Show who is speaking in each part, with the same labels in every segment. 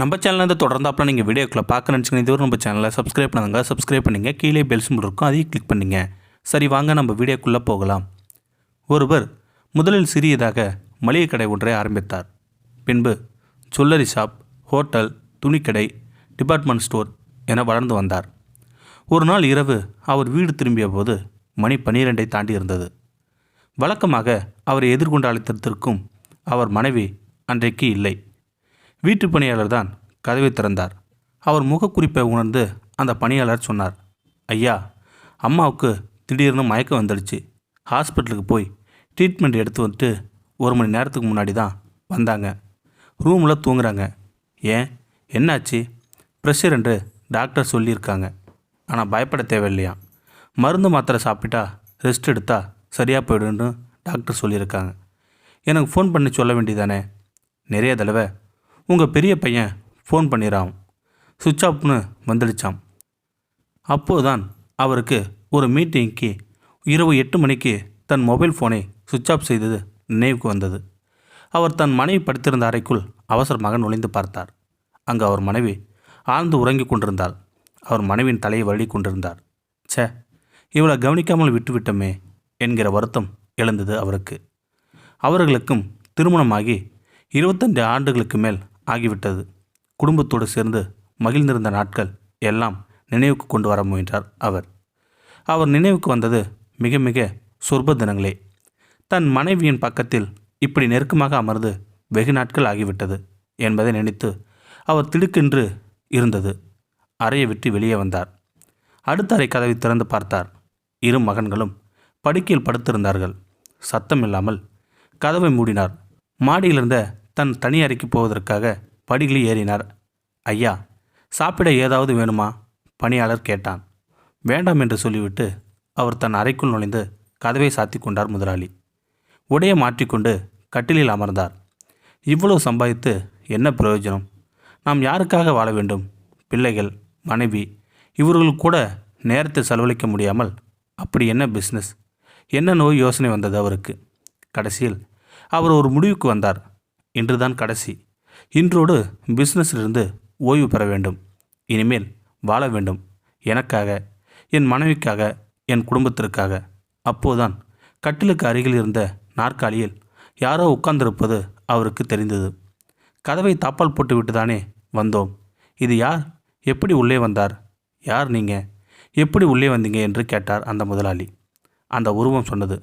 Speaker 1: நம்ம சேனலில் இருந்து தொடர்ந்தாப்பில் நீங்கள் வீடியோக்களை பார்க்க நினச்சிங்கன்னா இதுவரை நம்ம சேனலை சப்ஸ்கிரைப் பண்ணுங்க சப்ஸ்கிரைப் பண்ணிங்க. கீழே பெல்ஸ் இருக்கும். அதையும் கிளிக் பண்ணுங்க. சரி வாங்க நம்ம வீடியோக்குள்ளே போகலாம். ஒருவர் முதலில் சிறியதாக மளிகை கடை ஒன்றை ஆரம்பித்தார். பின்பு ஜுவல்லரி ஷாப் ஹோட்டல் துணிக்கடை டிபார்ட்மெண்ட் ஸ்டோர் என வளர்ந்து வந்தார். ஒரு நாள் இரவு அவர் வீடு திரும்பிய போது மணி பன்னிரெண்டை தாண்டி இருந்தது. வழக்கமாக அவரை எதிர்கொண்டு அழைத்திருக்கும் அவர் மனைவி அன்றைக்கு இல்லை. வீட்டு பணியாளர் தான் கதவை திறந்தார். அவர் முகக்குறிப்பை உணர்ந்து அந்த பணியாளர் சொன்னார் ஐயா அம்மாவுக்கு திடீர்னு மயக்கம் வந்துடுச்சு. ஹாஸ்பிட்டலுக்கு போய் ட்ரீட்மெண்ட் எடுத்து வந்துட்டு ஒரு மணி நேரத்துக்கு முன்னாடி தான் வந்தாங்க. ரூமில் தூங்குறாங்க. ஏன்? என்னாச்சு? ப்ரெஷர் என்று டாக்டர் சொல்லியிருக்காங்க. ஆனால் பயப்பட தேவையில்லையா? மருந்து மாத்திரை சாப்பிட்டா ரெஸ்ட் எடுத்தா சரியாக போயிடுன்னு டாக்டர் சொல்லியிருக்காங்க. எனக்கு ஃபோன் பண்ணி சொல்ல வேண்டியதானே நிறைய தடவை உங்கள் பெரிய பையன் ஃபோன் பண்ணிடுறான் சுவிட்ச் ஆஃப்னு வந்துடுச்சாம். அப்போதுதான் அவருக்கு ஒரு மீட்டிங்க்கு இரவு எட்டு மணிக்கு தன் மொபைல் ஃபோனை சுவிட்ச் ஆஃப் செய்தது நினைவுக்கு வந்தது. அவர் தன் மனைவி படுத்திருந்த அறைக்குள் அவசரமாக நுழைந்து பார்த்தார். அங்கு அவர் மனைவி ஆழ்ந்து உறங்கிக் கொண்டிருந்தாள். அவர் மனைவியின் தலையை வருடி கொண்டிருந்தார். ச்சே இவளை கவனிக்காமல் விட்டுவிட்டோமே என்கிற வருத்தம் எழுந்தது அவருக்கு. அவர்களுக்கும் திருமணமாகி இருபத்தஞ்சு ஆண்டுகளுக்கு மேல் ஆகிவிட்டது. குடும்பத்தோடு சேர்ந்து மகிழ்ந்திருந்த நாட்கள் எல்லாம் நினைவுக்கு கொண்டு வர முயன்றார் அவர். அவர் நினைவுக்கு வந்தது மிக மிக சொர்ப தினங்களே. தன் மனைவியின் பக்கத்தில் இப்படி நெருக்கமாக அமர்ந்து வெகு நாட்கள் ஆகிவிட்டது என்பதை நினைத்து அவர் திடுக்கென்று இருந்தது. அறையை விட்டு வெளியே வந்தார். அடுத்த அறை கதவை திறந்து பார்த்தார். இரு மகன்களும் படுக்கையில் படுத்திருந்தார்கள். சத்தம் இல்லாமல் கதவை மூடினார். மாடியிலிருந்த தன் தனி அறைக்கு போவதற்காக படிகளில் ஏறினார். ஐயா சாப்பிட ஏதாவது வேணுமா? பணியாளர் கேட்டான். வேண்டாம் என்று சொல்லிவிட்டு அவர் தன் அறைக்குள் நுழைந்து கதவை சாத்தி கொண்டார் முதலாளி. உடையை மாற்றிக்கொண்டு கட்டிலில் அமர்ந்தார். இவ்வளவு சம்பாதித்து என்ன பிரயோஜனம்? நாம் யாருக்காக வாழ வேண்டும்? பிள்ளைகள் மனைவி இவர்கள் கூட நேரத்தை செலவழிக்க முடியாமல் அப்படி என்ன பிஸ்னஸ் என்ன நோய் யோசனை வந்தது அவருக்கு? கடைசியில் அவர் ஒரு முடிவுக்கு வந்தார். இன்றுதான் கடைசி. இன்றோடு பிஸ்னஸிலிருந்து ஓய்வு பெற வேண்டும். இனிமேல் வாழ வேண்டும். எனக்காக என் மனைவிக்காக என் குடும்பத்திற்காக. அப்போதான் கட்டிலுக்கு அருகில் இருந்த நாற்காலியில் யாரோ உட்கார்ந்திருப்பது அவருக்கு தெரிந்தது. கதவை தாப்பால் போட்டுவிட்டு தானே வந்தோம். இது யார்? எப்படி உள்ளே வந்தார்? யார் நீங்கள் எப்படி உள்ளே வந்தீங்க என்று கேட்டார் அந்த முதலாளி. அந்த உருவம் சொன்னது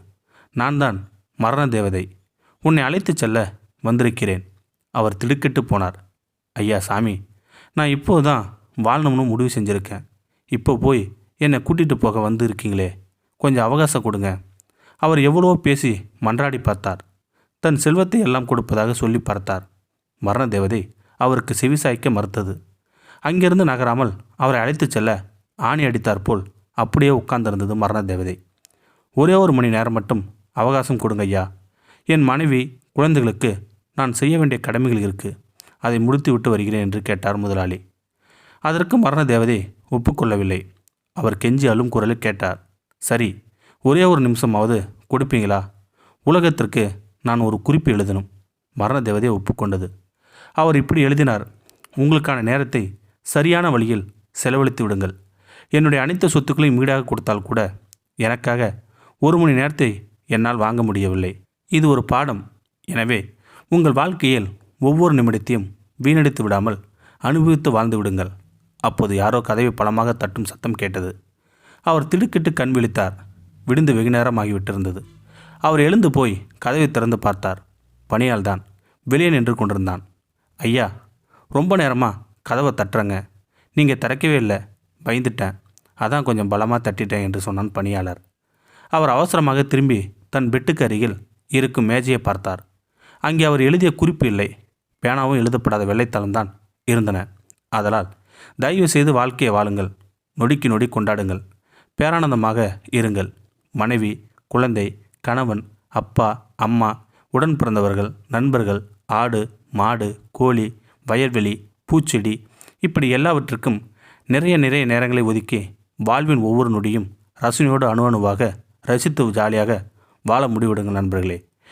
Speaker 1: நான் தான் மரண தேவதை. உன்னை அழைத்துச் செல்ல வந்திருக்கிறேன். அவர் திடுக்கிட்டு போனார். ஐயா சாமி நான் இப்போது தான் வாழணும்னு முடிவு செஞ்சுருக்கேன். இப்போ போய் என்னை கூட்டிகிட்டு போக வந்து இருக்கீங்களே கொஞ்சம் அவகாசம் கொடுங்க. அவர் எவ்வளவோ பேசி மன்றாடி பார்த்தார். தன் செல்வத்தை எல்லாம் கொடுப்பதாக சொல்லி பார்த்தார். மரண தேவதை அவருக்கு செவிசாய்க்க மறுத்தது. அங்கிருந்து நகராமல் அவரை அழைத்துச் செல்ல ஆணி அடித்தார் போல் அப்படியே உட்கார்ந்திருந்தது மரண தேவதை. ஒரே ஒரு மணி நேரம் மட்டும் அவகாசம் கொடுங்க ஐயா. என் மனைவி குழந்தைகளுக்கு நான் செய்ய வேண்டிய கடமைகள் இருக்குது அதை முடித்து விட்டு வருகிறேன் என்று கேட்டார் முதலாளி. அதற்கு மரண தேவதை ஒப்புக்கொள்ளவில்லை. அவர் கெஞ்சி அழும் குரலில் கேட்டார். சரி ஒரே ஒரு நிமிஷமாவது கொடுப்பீங்களா? உலகத்திற்கு நான் ஒரு குறிப்பு எழுதணும். மரண தேவதை ஒப்புக்கொண்டது. அவர் இப்படி எழுதினார். உங்களுக்கான நேரத்தை சரியான வழியில் செலவழித்து விடுங்கள். என்னுடைய அனைத்து சொத்துக்களையும் ஈடாக கொடுத்தால் கூட எனக்காக ஒரு மணி நேரத்தை என்னால் வாங்க முடியவில்லை. இது ஒரு பாடம். எனவே உங்கள் வாழ்க்கையில் ஒவ்வொரு நிமிடத்தையும் வீணடித்து விடாமல் அனுபவித்து வாழ்ந்து விடுங்கள். அப்போது யாரோ கதவை பலமாக தட்டும் சத்தம் கேட்டது. அவர் திடுக்கிட்டு கண் விழித்தார். விடுந்து வெகு நேரம் ஆகிவிட்டிருந்தது. அவர் எழுந்து போய் கதவை திறந்து பார்த்தார். பணியால் தான் வெளியே நின்று கொண்டிருந்தான். ஐயா ரொம்ப நேரமாக கதவை தட்டுறங்க. நீங்கள் திறக்கவே இல்லை. பயந்துட்டேன். அதான் கொஞ்சம் பலமாக தட்டிட்டேன் என்று சொன்னான் பணியாளர். அவர் அவசரமாக திரும்பி தன் பெட்டுக்கு அருகில் இருக்கும் மேஜையை பார்த்தார். அங்கே அவர் எழுதிய குறிப்பு இல்லை. பேனாவும் எழுதப்படாத வெள்ளைத்தளம்தான் இருந்தன. ஆதலால் தயவு செய்து வாழ்க்கையை வாழுங்கள். நொடிக்கு நொடி கொண்டாடுங்கள். பேரானந்தமாக இருங்கள். மனைவி குழந்தை கணவன் அப்பா அம்மா உடன் பிறந்தவர்கள் நண்பர்கள் ஆடு மாடு கோழி வயல்வெளி பூச்செடி இப்படி எல்லாவற்றுக்கும் நிறைய நிறைய நேரங்களை ஒதுக்கி வாழ்வின் ஒவ்வொரு நொடியும் ரசனையோடு அணு அணுவாக ரசித்து ஜாலியாக வாழ முடிவிடுங்கள் நண்பர்களே.